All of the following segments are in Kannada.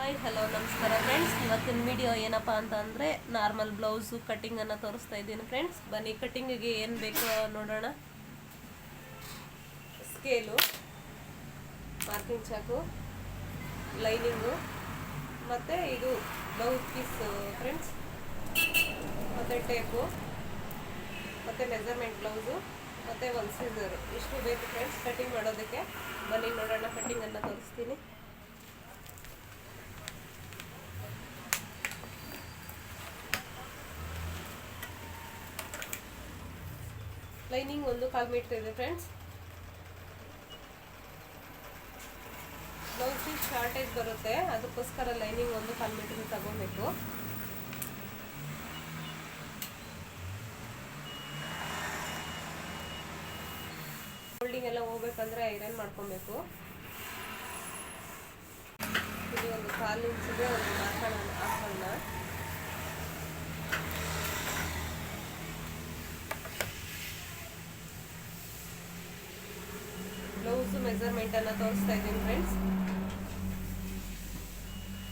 ಹಾಯ್ ಹಲೋ ನಮಸ್ಕಾರ ಫ್ರೆಂಡ್ಸ್ ಇವತ್ತಿನ ವಿಡಿಯೋ ಏನಪ್ಪ ಅಂತ ಅಂದರೆ ನಾರ್ಮಲ್ ಬ್ಲೌಸು ಕಟ್ಟಿಂಗನ್ನು ತೋರಿಸ್ತಾ ಇದ್ದೀನಿ ಫ್ರೆಂಡ್ಸ್ ಬನ್ನಿ ಕಟ್ಟಿಂಗಿಗೆ ಏನು ಬೇಕು ನೋಡೋಣ. ಸ್ಕೇಲು ಮಾರ್ಕಿಂಗ್ ಚಾಕು ಲೈನಿಂಗು ಮತ್ತು ಇದು ಬ್ಲೌಸ್ ಪೀಸ್ ಫ್ರೆಂಡ್ಸ್ ಮತ್ತು ಟೇಪು ಮತ್ತು ಮೆಜರ್ಮೆಂಟ್ ಬ್ಲೌಸು ಮತ್ತು ಒಂದು ಸೀಸರು ಇಷ್ಟು ಬೇಕು ಫ್ರೆಂಡ್ಸ್ ಕಟ್ಟಿಂಗ್ ಮಾಡೋದಕ್ಕೆ. ಬನ್ನಿ, ನೋಡೋಣ ಕಟ್ಟಿಂಗನ್ನು ತೋರಿಸ್ತೀನಿ. ಲೈನಿಂಗ್ ಒಂದು ಕಾಲು ಮೀಟರ್ ಇದೆ ಫ್ರೆಂಡ್ಸ್ ಬ್ಲೌಸ್ ಶಾರ್ಟೇಜ್ ಬರುತ್ತೆ, ಅದಕ್ಕೋಸ್ಕರ ಲೈನಿಂಗ್ ಒಂದು ಕಾಲು ಮೀಟ್ರ್ ತಗೋಬೇಕು. ಫೋಲ್ಡಿಂಗ್ ಎಲ್ಲ ಹೋಗ್ಬೇಕಂದ್ರೆ ಐರನ್ ಮಾಡ್ಕೊಬೇಕು. ಇಲ್ಲಿ ಒಂದು ಕಾಲು ಇಂಚಿದೆ ಒಂದು ಮಾರ್ಕೋಣ ಹಾಕೋಣ ಅನ್ನ ತೋರಿಸ್ತಾ ಇದ್ದೀನಿ ಫ್ರೆಂಡ್ಸ್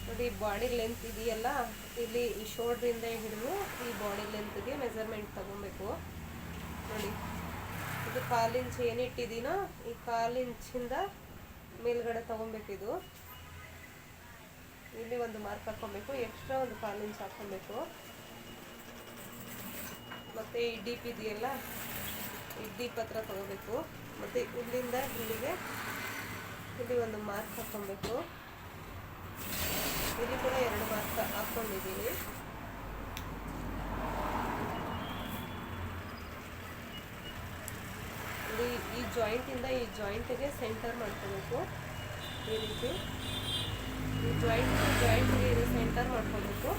ನೋಡಿ ಬಾಡಿ ಲೆಂತ್ ಇದೆಯಲ್ಲ, ಇಲ್ಲಿ ಈ ಶೋಲ್ಡ್ರಿಂದ ಹಿಡಿದು ಈ ಬಾಡಿ ಲೆಂತ್ಗೆ ಮೆಸರ್ಮೆಂಟ್ ತಗೊಬೇಕು. ನೋಡಿ, ಇದು ಕಾಲಿಂಚ್ ಏನು ಇಟ್ಟಿದ್ದೀನೋ, ಈ ಕಾಲಿಂಚಿಂದ ಮೇಲ್ಗಡೆ ತಗೊಬೇಕಿದು ಇಲ್ಲಿ ಒಂದು ಮಾರ್ಕ್ ಹಾಕೊಬೇಕು ಎಕ್ಸ್ಟ್ರಾ ಒಂದು ಕಾಲು ಇಂಚ್ ಹಾಕೊಬೇಕು ಮತ್ತೆ ಈ ಡೀಪ್ ಇದೆಯಲ್ಲ, ಈ ಡೀಪ್ ಹತ್ರ ತಗೋಬೇಕು. ಮತ್ತು ಇಲ್ಲಿಂದ ಇಲ್ಲಿಗೆ ಇಲ್ಲಿ ಒಂದು ಮಾರ್ಕ್ ಹಾಕ್ಕೊಬೇಕು. ಇಲ್ಲಿ ಕೂಡ ಎರಡು ಮಾರ್ಕ್ ಹಾಕ್ಕೊಂಡಿದ್ದೀನಿ. ಇಲ್ಲಿ ಈ ಜಾಯಿಂಟಿಂದ ಈ ಜಾಯಿಂಟಿಗೆ ಸೆಂಟರ್ ಮಾಡ್ಕೋಬೇಕು. ಈ ರೀತಿ. ಈ ಜಾಯಿಂಟ್ ಜಾಯಿಂಟ್ಗೆ ಇದು ಸೆಂಟರ್ ಮಾಡ್ಕೋಬೇಕು.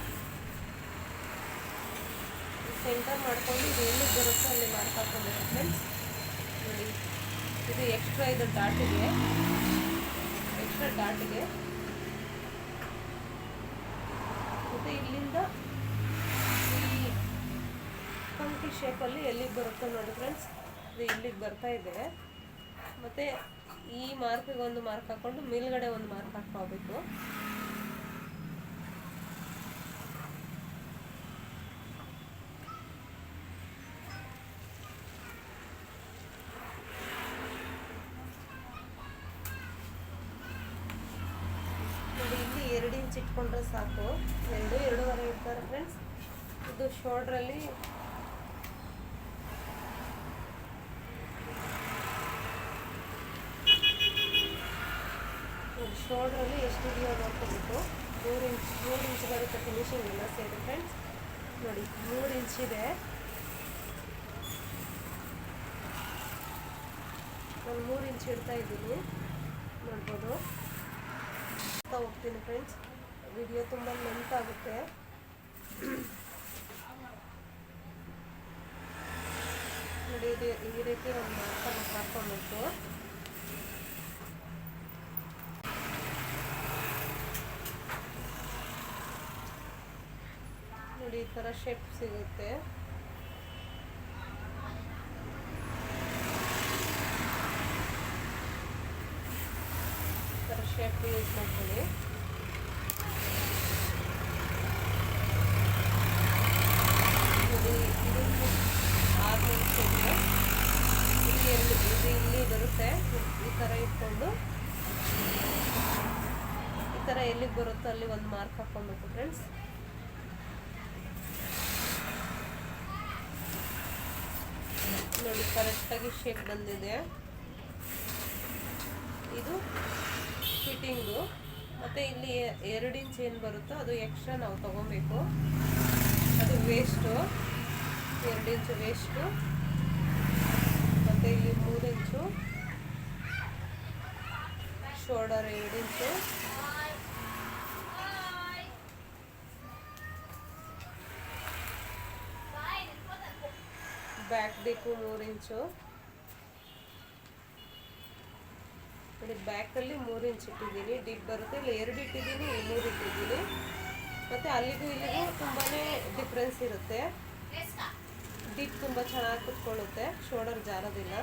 ಸೆಂಟರ್ ಮಾಡ್ಕೊಂಡು ಇದು ಎಲ್ಲಿಗೆ ಬರುತ್ತೋ ಅಲ್ಲಿ ಮಾರ್ಕ್ ಫ್ರೆಂಡ್ಸ್ ನೋಡಿ. ಇದು ಎಕ್ಸ್ಟ್ರಾ ಇದು ಡಾಟಿಗೆ ಎಕ್ಸ್ಟ್ರಾ ಡಾಟಿಗೆ ಮತ್ತು ಇಲ್ಲಿಂದ ಈ ಕಂಕಿ ಶೇಪಲ್ಲಿ ಎಲ್ಲಿಗೆ ಬರುತ್ತೋ ನೋಡಿ ಫ್ರೆಂಡ್ಸ್ ಇದು ಇಲ್ಲಿಗೆ ಬರ್ತಾ ಇದೆ. ಮತ್ತು ಈ ಮಾರ್ಕಿಗೆ ಒಂದು ಮಾರ್ಕ್ ಹಾಕ್ಕೊಂಡು ಮೇಲ್ಗಡೆ ಒಂದು ಮಾರ್ಕ್ ಹಾಕ್ಕೋಬೇಕು. ಇಲ್ಲಿ ಇಟ್ಕೊಂಡ್ರೆ ಸಾಕು. ಎರಡು, ಎರಡೂವರೆ ಇರ್ತಾರೆ ಫ್ರೆಂಡ್ಸ್ ಇದು ಶೋಲ್ಡ್ರಲ್ಲಿ ಶೋಲ್ಡ್ರಲ್ಲಿ ಎಷ್ಟು ಇದೆಯೋ ನೋಡ್ಕೋಬೇಕು? ಮೂರು ಇಂಚ್ ಮೂರು ಇಂಚ್ ಬರುತ್ತೆ ಫಿನಿಶಿಂಗ್ ಎಲ್ಲ ಸೇರಿ ಫ್ರೆಂಡ್ಸ್ ನೋಡಿ, ಮೂರು ಇಂಚ್ ಇದೆ. ನಾನು ಮೂರು ಇಂಚ್ ಇಡ್ತಾ ಇದ್ದೀನಿ. ನೋಡ್ಬೋದು. ಹೋಗ್ತೀನಿ ಫ್ರೆಂಡ್ಸ್ ವಿಡಿಯೋ ತುಂಬ ಲೆಂತ್ ಆಗುತ್ತೆ. ನೋಡಿ, ಇದು ಈ ರೀತಿ ಒಂದು ಮಾರ್ಕನ್ನು ಹಾಕ್ಕೊಬೇಕು. ನೋಡಿ, ಈ ಥರ ಶೇಪ್ ಸಿಗುತ್ತೆ. ಥರ ಶೇಪ್ ಯೂಸ್ ಮಾಡ್ಕೊಳ್ಳಿ ನೋಡಿ ಇದು ಆರು ನಿಮಿಷ ಇದೆ ಇಲ್ಲಿ ಎಲ್ಲಿ ಇದು ಇಲ್ಲಿ ಬರುತ್ತೆ ಈ ಥರ ಇಟ್ಕೊಂಡು ಎಲ್ಲಿಗೆ ಬರುತ್ತೋ ಅಲ್ಲಿ ಒಂದು ಮಾರ್ಕ್ ಹಾಕ್ಕೊಬೇಕು ಫ್ರೆಂಡ್ಸ್ ನೋಡಿ ಕರೆಕ್ಟಾಗಿ ಶೇಪ್ ಬಂದಿದೆ. ಇದು ಫಿಟ್ಟಿಂಗು ಮತ್ತು ಇಲ್ಲಿ ಎರಡು ಇಂಚ್ ಏನು ಬರುತ್ತೋ ಅದು ಎಕ್ಸ್ಟ್ರಾ ನಾವು ತಗೊಬೇಕು. ಅದು ವೇಸ್ಟು ಎರಡು ಇಂಚು ವೇಸ್ಟು ಮತ್ತು ಇಲ್ಲಿ ಮೂರು ಇಂಚು ಶೋಲ್ಡರ್ ಎರಡು ಇಂಚು ಬ್ಯಾಕ್ ಬೇಕು ಮೂರು ಇಂಚು. ನೋಡಿ, ಬ್ಯಾಕಲ್ಲಿ ಮೂರು ಇಂಚ್ ಇಟ್ಟಿದ್ದೀನಿ. ಡಿಪ್ ಬರುತ್ತೆ. ಇಲ್ಲಿ ಎರಡು ಇಟ್ಟಿದ್ದೀನಿ ಮೂರು ಇಟ್ಟಿದ್ದೀನಿ. ಮತ್ತು ಅಲ್ಲಿಗೂ ಇಲ್ಲಿಗೂ ತುಂಬಾ ಡಿಫ್ರೆನ್ಸ್ ಇರುತ್ತೆ. ಡಿಪ್ ತುಂಬ ಚೆನ್ನಾಗಿ ಕುತ್ಕೊಳ್ಳುತ್ತೆ, ಶೋಲ್ಡರ್ ಜಾರೋದಿಲ್ಲ.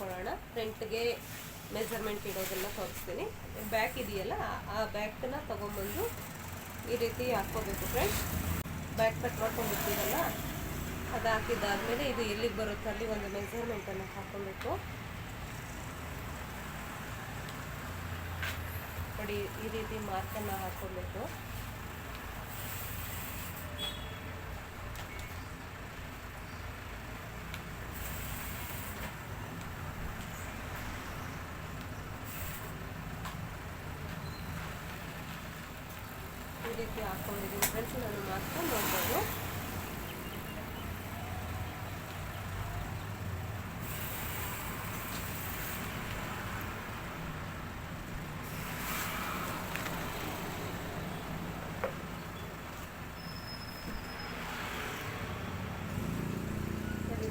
ಕೊಡೋಣ. ಫ್ರಂಟ್ಗೆ ಮೆಜರ್ಮೆಂಟ್ ಇಡೋದೆಲ್ಲ ತೋರಿಸ್ತೀನಿ. ಬ್ಯಾಕ್ ಇದೆಯಲ್ಲ, ಆ ಬ್ಯಾಕನ್ನ ತೊಗೊಂಬಂದು ಈ ರೀತಿ ಹಾಕ್ಕೋಬೇಕು ಫ್ರೆಂಡ್ಸ್ ಬ್ಯಾಗ್ ಕಟ್ ಮಾಡ್ಕೊಂಡಿರ್ತೀರಲ್ಲ, ಅದು ಹಾಕಿದ್ದಾದಮೇಲೆ ಇದು ಎಲ್ಲಿಗೆ ಬರುತ್ತೆ? ಅಲ್ಲಿ ಒಂದು ಮೆಜರ್ಮೆಂಟನ್ನು ಹಾಕ್ಕೊಬೇಕು. ನೋಡಿ, ಈ ರೀತಿ ಮಾರ್ಕನ್ನು ಹಾಕ್ಕೊಬೇಕು. ರೀತಿ ಹಾಕೊಂಡಿದ್ದೀನಿ ಫ್ರೆಂಡ್ಸ್ ನಾನು ಮಾತ್ರ ನೋಡ್ಬೋದು.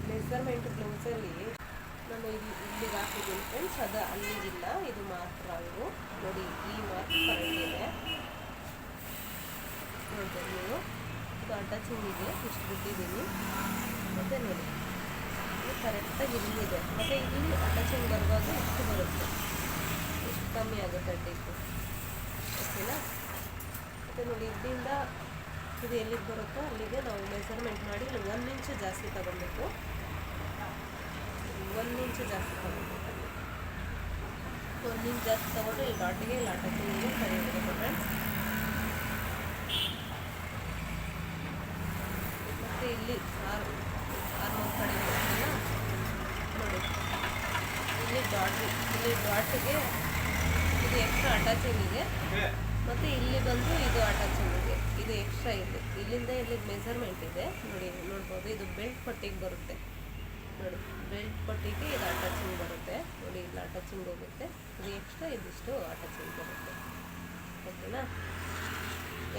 ಮೆಸರ್ಮೆಂಟ್ ಬ್ಲೌಸಲ್ಲಿ ನಾನು ಇಲ್ಲಿ ಇಲ್ಲಿಗೆ ಹಾಕಿದ್ದೀನಿ. ಫ್ರೆಂಡ್ಸ್ ಅದು ಅಲ್ಲಿಗಿಲ್ಲ. ಇದು ಮಾತ್ರ ಇವು ನೋಡಿ, ಈ ಕರೆಕ್ಟ್ ಇದೆ. ನೋಡ್ಬೋದು ನೀವು ಇದು ಅಟ್ಯಾಚಿಂಗಿಗೆ ಇಷ್ಟು ಬಿಟ್ಟಿದ್ದೀನಿ. ಮತ್ತು ನೋಡಿ, ಇದು ಕರೆಕ್ಟಾಗಿ ಇಲ್ಲಿದೆ ಮತ್ತೆ ಇಲ್ಲಿ ಅಟ್ಯಾಚಿಂಗ್ ಬರುವಾಗ ಇಷ್ಟು ಬರುತ್ತೆ? ಇಷ್ಟು ಕಮ್ಮಿ ಆಗುತ್ತೆ ಅಡ್ಡಿಗೆ ಓಕೆನಾ? ಮತ್ತು ನೋಡಿ ಇಲ್ಲಿಂದ ಇದು ಎಲ್ಲಿಗೆ ಬರುತ್ತೋ ಅಲ್ಲಿಗೆ ನಾವು ಮೆಸರ್ಮೆಂಟ್ ಮಾಡಿ ಒಂದು ಇಂಚು ಜಾಸ್ತಿ ತಗೊಬೇಕು ಒಂದು ಇಂಚು ಜಾಸ್ತಿ ತಗೊಬೇಕು ಒಂದು ಇಂಚ್ ಜಾಸ್ತಿ ತಗೊಂಡ್ರೆ ಇಲ್ಲಿ ಡಾಟಿಗೆ ಇಲ್ಲಿ ಅಟ್ಯಾಚಿಂಗಿಗೆ ಸರಿ ಹೋಗುತ್ತೆ ಫ್ರೆಂಡ್ಸ್ ಮತ್ತು ಇಲ್ಲಿ ಆರು ಆರ್ಮೂರು ಕಡೆ ಬರುತ್ತಲ್ಲ ನೋಡಿ ಇಲ್ಲಿ ಡಾಟ್ ಇಲ್ಲಿ ಇದು ಎಕ್ಸ್ಟ್ರಾ ಅಟ್ಯಾಚಿಂಗಿಗೆ ಮತ್ತು ಇಲ್ಲಿ ಬಂದು ಇದು ಅಟ್ಯಾಚಿಂಗಿಗೆ ಇದು ಎಕ್ಸ್ಟ್ರಾ ಇದೆ. ಇಲ್ಲಿಂದ ಇಲ್ಲಿ ಮೆಸರ್ಮೆಂಟ್ ಇದೆ. ನೋಡಿ, ನೋಡ್ಬೋದು, ಇದು ಬೆಲ್ಟ್ ಪಟ್ಟಿಗೆ ಬರುತ್ತೆ. ನೋಡಿ ಬೆಲ್ಟ್ ಪಟ್ಟಿಗೆ ಇದು ಅಟ್ಯಾಚಿಂಗ್ ಬರುತ್ತೆ. ನೋಡಿ, ಇಲ್ಲಿ ಅಟ್ಯಾಚಿಂಗ್ ಹೋಗುತ್ತೆ. ಇದು ಎಕ್ಸ್ಟ್ರಾ ಇದಿಷ್ಟು ಅಟ್ಯಾಚಿಂಗ್ ಬರುತ್ತೆ. ಓಕೆನಾ?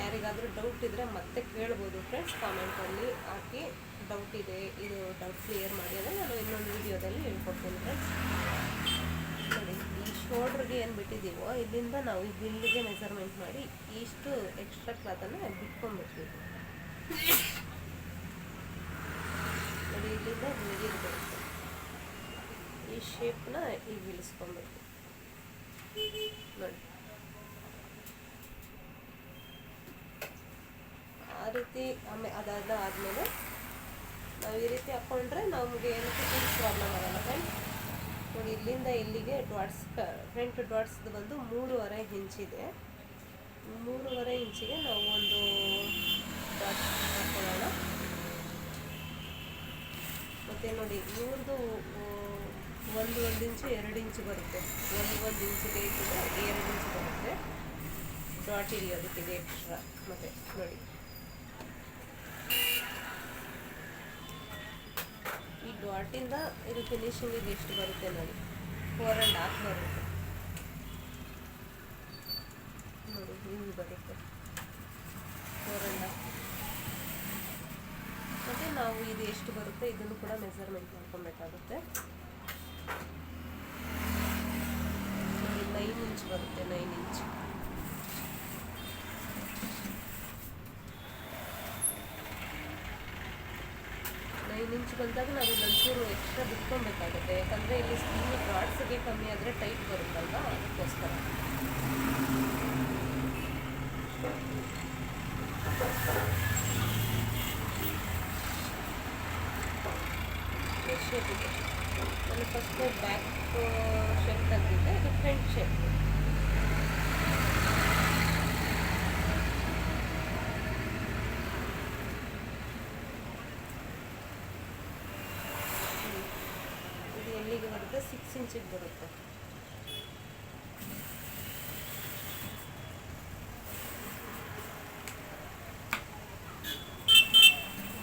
ಯಾರಿಗಾದರೂ ಡೌಟ್ ಇದ್ದರೆ ಮತ್ತೆ ಕೇಳ್ಬೋದು ಫ್ರೆಂಡ್ಸ್ ಕಾಮೆಂಟಲ್ಲಿ ಹಾಕಿ ಡೌಟ್ ಇದೆ, ಇದು ಡೌಟ್ ಕ್ಲಿಯರ್ ಮಾಡಿ ಅಂದರೆ ನಾನು ಇನ್ನೊಂದು ವೀಡಿಯೋದಲ್ಲಿ ಹೇಳ್ಕೊಡ್ತೀನಿ ಫ್ರೆಂಡ್ಸ್ ಶೋಲ್ಡ್ರಿಗೆ ಏನು ಬಿಟ್ಟಿದ್ದೀವೋ, ಇಲ್ಲಿಂದ ನಾವು ಈ ಬಿಲ್ಲಿಗೆ ಮೆಸರ್ಮೆಂಟ್ ಮಾಡಿ ಇಷ್ಟು ಎಕ್ಸ್ಟ್ರಾ ಕ್ಲಾತನ್ನು ಬಿಟ್ಕೊಂಡ್ಬಿಡ್ತೀವಿ. ನೋಡಿ, ಇಲ್ಲಿಂದ ಇಲ್ಲಿಗೆ ಬರುತ್ತೆ ಈ ಶೇಪ್ನ ಈಗ ಇಳಿಸ್ಕೊಂಡ್ಬಿಡ್ತೀವಿ ನೋಡಿ. ಆ ರೀತಿ ಆಮೇಲೆ ಅದಾದ ಆದಮೇಲೆ ನಾವು ಈ ರೀತಿ ಹಾಕ್ಕೊಂಡ್ರೆ ನಮಗೆ ಏನು ಪ್ರಾಬ್ಲಮ್ ಆಗಲ್ಲ ಫ್ರೆಂಡ್ ನೋಡಿ ಇಲ್ಲಿಂದ ಇಲ್ಲಿಗೆ ಡಾಟ್ಸ್ ಫ್ರಂಟ್ ಡಾಟ್ಸ್ದು ಬಂದು ಮೂರುವರೆ ಇಂಚಿದೆ. ಮೂರುವರೆ ಇಂಚಿಗೆ ನಾವು ಒಂದು ಡಾಟ್ಸ್ ಹಾಕ್ಕೊಳ್ಳೋಣ ಮತ್ತು ನೋಡಿ ಇವ್ರದ್ದು ಒಂದು ಒಂದು ಇಂಚು, ಎರಡು ಇಂಚು ಬರುತ್ತೆ. ಒಂದು ಒಂದು ಇಂಚಿಗೆ ಇಟ್ಟಿದ್ರೆ ಎರಡು ಇಂಚು ಬರುತ್ತೆ. ಡಾಟ್ ಹಿಡಿಯೋದಕ್ಕಿದೆ ಎಕ್ಸ್ಟ್ರಾ. ಮತ್ತು ನೋಡಿ. ಡಾಟಿಂದ ಇದು ಫಿನಿಶಿಂಗಿಗೆ ಎಷ್ಟು ಬರುತ್ತೆ ನೋಡಿ. ಫೋರ್ ಆ್ಯಂಡ್ ಹಾಫ್ ಬರುತ್ತೆ. ನೋಡಿ, ಹಿಂಗೆ ಬರುತ್ತೆ. ಫೋರ್ ಆ್ಯಂಡ್ ಹಾಫ್ ಮತ್ತು ನಾವು ಇದು ಎಷ್ಟು ಬರುತ್ತೆ ಇದನ್ನು ಕೂಡ ಮೆಸರ್ಮೆಂಟ್ ಮಾಡ್ಕೊಬೇಕಾಗುತ್ತೆ. ನೈನ್ ಇಂಚ್ ಬರುತ್ತೆ ನೈನ್ ಇಂಚ್ ನೈನ್ ಇಂಚ್ ಬಂದಾಗ ನಾವು ಇಲ್ಲೊಂಚೂರು ಎಕ್ಸ್ಟ್ರಾ ಬಿಟ್ಕೊಬೇಕಾಗುತ್ತೆ ಯಾಕಂದರೆ ಇಲ್ಲಿ ಸ್ಕಿನ್ ಡ್ರಾಟ್ಸ್ಗೆ ಕಮ್ಮಿ ಆದರೆ ಟೈಟ್ ಬರುತ್ತಲ್ವಾ? ಅದಕ್ಕೋಸ್ಕರ. ಶೇಪ್ ಇದೆ. ನಾನು ಫಸ್ಟ್ ಬ್ಯಾಕ್ ಶೇಪ್ ತೆಗೆದಿದ್ದೆ ಇದು ಫ್ರಂಟ್ ಶೇಪ್ ಇದು ಎಲ್ಲಿಗೆ ಬರುತ್ತೆ ಸಿಕ್ಸ್ ಇಂಚಿಗೆ ಬರುತ್ತೆ.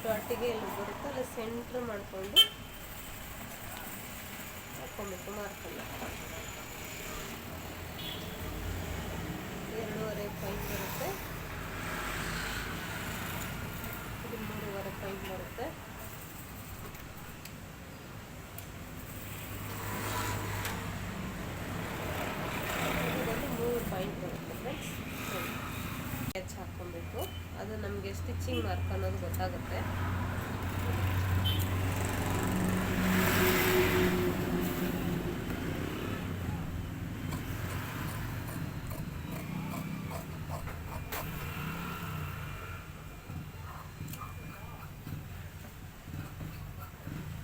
ಡಾಟಿಗೆ ಎಲ್ಲಿ ಬರುತ್ತೆ, ಅಲ್ಲಿ ಸೆಂಟ್ರ್ ಮಾಡಿಕೊಂಡು ಹಾಕ್ಕೊಬೇಕು ಮಾರ್ಕಲ್ಲ ಎರಡೂವರೆ ಫೈನ್ ಬರುತ್ತೆ. ಇದು ಮೂರುವರೆ ಫೈನ್ ಬರುತ್ತೆ. ಸ್ಟಿಚಿಂಗ್ ಮಾರ್ಕ್ ಅನ್ನೋದು ಗೊತ್ತಾಗುತ್ತೆ.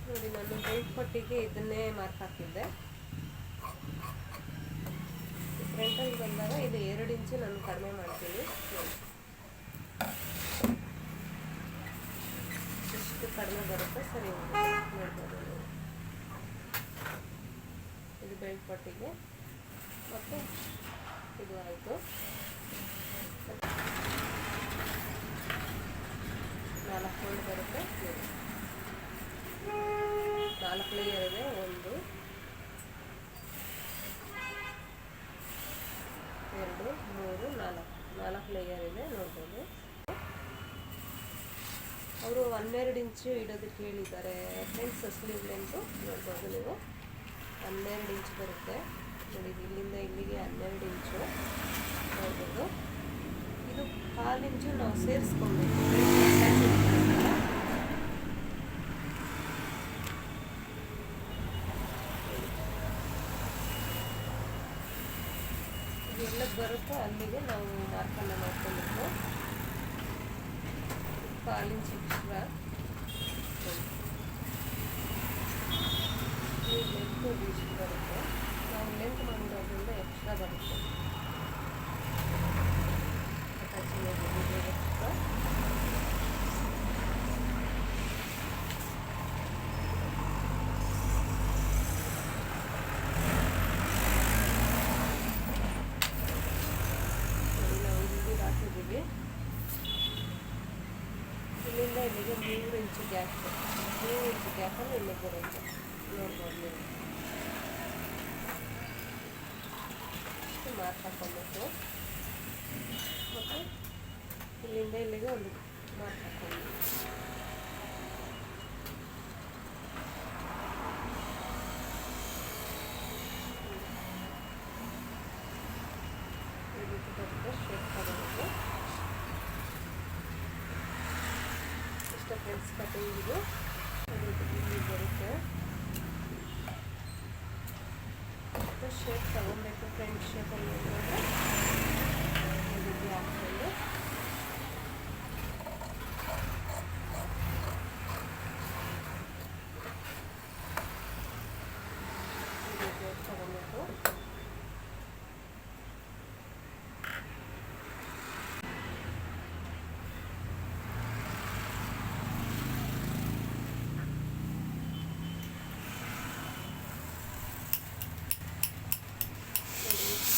ನೋಡಿ, ನಾನು ಬೆಲ್ಟ್ ಪಟ್ಟಿಗೆ ಇದನ್ನೇ ಮಾರ್ಕ್ ಹಾಕಿದ್ದೆ. ಫ್ರಂಟಲ್ಲಿ ಬಂದಾಗ ಇದು ಎರಡು ಇಂಚು ನಾನು ಕಡಿಮೆ ಮಾಡ್ತೀನಿ. ಕಡಿಮೆ ಬರುತ್ತೆ, ಸರಿ. ನೋಡ್ಬೋದು ಇದು ಬೆಳ್ಪಟ್ಟಿಗೆ ಪಟ್ಟಿಗೆ. ಮತ್ತು ಇದು ಆಯಿತು. ನಾಲ್ಕು ಫೋಲ್ಡ್ ಬರುತ್ತೆ. ನಾಲ್ಕು ಲೇಯರ್ ಇದೆ, ಒಂದು, ಎರಡು, ಮೂರು, ನಾಲ್ಕು. ನಾಲ್ಕು ಲೇಯರ್ ಇದೆ, ನೋಡ್ಬೋದು. ಅವರು ಹನ್ನೆರಡು ಇಂಚು ಇಡೋದಕ್ಕೆ ಹೇಳಿದ್ದಾರೆ. ಫ್ರೆಂಡ್ಸ್ ಸ್ಲೀವ್ ಲೆಂತು ನೋಡ್ಬೋದು ನೀವು ಹನ್ನೆರಡು ಇಂಚು ಬರುತ್ತೆ. ನೋಡಿ ಇಲ್ಲಿಂದ ಇಲ್ಲಿಗೆ ಹನ್ನೆರಡು ಇಂಚು. ನೋಡ್ಬೋದು. ಇದು ಕಾಲು ಇಂಚು ನಾವು ಸೇರಿಸ್ಕೊಬೇಕು ಎಲ್ಲ ಬರುತ್ತೋ ಅಲ್ಲಿಗೆ ನಾವು ಮಾರ್ಕನ್ನು ಮಾಡ್ಕೊಬೇಕು ಕಾಲು ಇಂಚ್ ಎಕ್ಸ್ಟ್ರಾ ಈ ಲೆಂತ್ ಇಷ್ಟು ಬರುತ್ತೆ ನಾವು ಲೆಂತ್ ಮಾಡಿರೋದ್ರಿಂದ ಎಕ್ಸ್ಟ್ರಾ ಬರುತ್ತೆ ಅಟ್ಯಾಚಿಂಗ್ ಎಕ್ಸ್ಟ್ರಾ ನೋಡಿ ನಾವು ಇಲ್ಲಿ ಹಾಕಿದ್ದೀವಿ ಇಲ್ಲಿಂದ ಇಲ್ಲಿಗೆ ಮೂರು ಇಂಚು ಗ್ಯಾಪ್ ಮೂರು ಇಂಚು ಗ್ಯಾಪಲ್ಲಿ ಇಲ್ಲಿಗೆ ಬರುತ್ತೆ ನೋಡ್ಬೋದು ನೀವು ಇಷ್ಟು ಮಾರ್ಕ್ ಹಾಕೊಬೇಕು ಮತ್ತು ಇಲ್ಲಿಂದ ಇಲ್ಲಿಗೆ ಒಂದು ಮಾರ್ಕ್ ಹಾಕೊಂಡು ಈ ರೀತಿ ಬರುತ್ತೆ ಶೇಪ್ ತಗೋಬೇಕು ಇಷ್ಟ ಫ್ರೆಂಡ್ಸ್ ಕಟಿಂಗ್ ಇದು ಈ ರೀತಿ ಇಲ್ಲಿ ಬರುತ್ತೆ ಮತ್ತು ಶೇಪ್ ತಗೊಬೇಕು ಫ್ರೆಂಡ್ ಶೇಪಲ್ಲಿ ಈ ರೀತಿ ಹಾಕ್ಕೊಂಡು ಈ ರೀತಿ ತಗೊಬೇಕು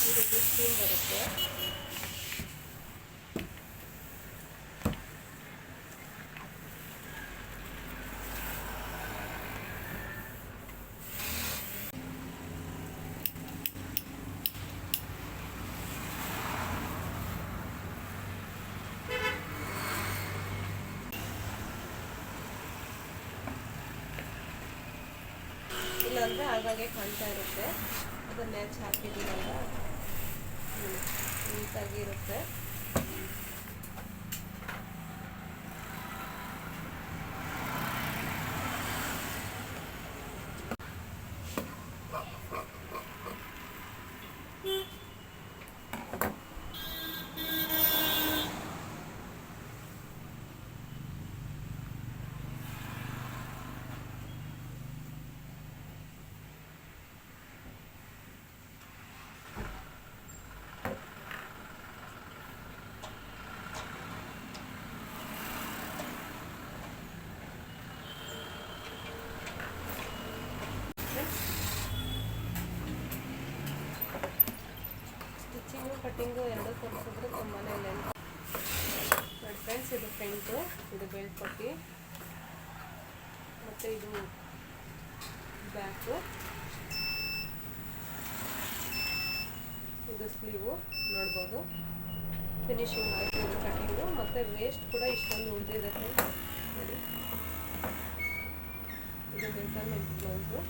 ನೋಡಿ ಸ್ಕೀಮ್ ಬರುತ್ತೆ ಇಲ್ಲಾಂದರೆ ಆಗಾಗೆ ಕಾಣ್ತಾ ಇರುತ್ತೆ. ಅದನ್ನ ಮ್ಯಾಚ್ ನೀಟಾಗಿ ಸ್ಟಿಚಿಂಗು ಕಟ್ಟಿಂಗು ಎರಡು ತೋರಿಸಿದ್ರೆ ತುಂಬಾ ಲೆಂತ್ ನೋಡಿ ಫ್ರೆಂಡ್ಸ್ ಇದು ಫ್ರಂಟು ಇದು ಬೆಲ್ಟ್ ಪಟ್ಟಿ ಮತ್ತು ಇದು ಬ್ಯಾಕು ಇದು ಸ್ಲೀವು ನೋಡ್ಬೋದು. ಫಿನಿಶಿಂಗ್ ಆಯಿತು ಇದು ಕಟ್ಟಿಂಗು ಮತ್ತು ವೇಸ್ಟ್ ಕೂಡ ಇಷ್ಟೊಂದು ಉಳಿದಿದೆ ಫ್ರೆಂಡ್ಸ್ ನೋಡಿ. ಇದು ಮೆಜರ್ಮೆಂಟ್ ಬ್ಲೌಸು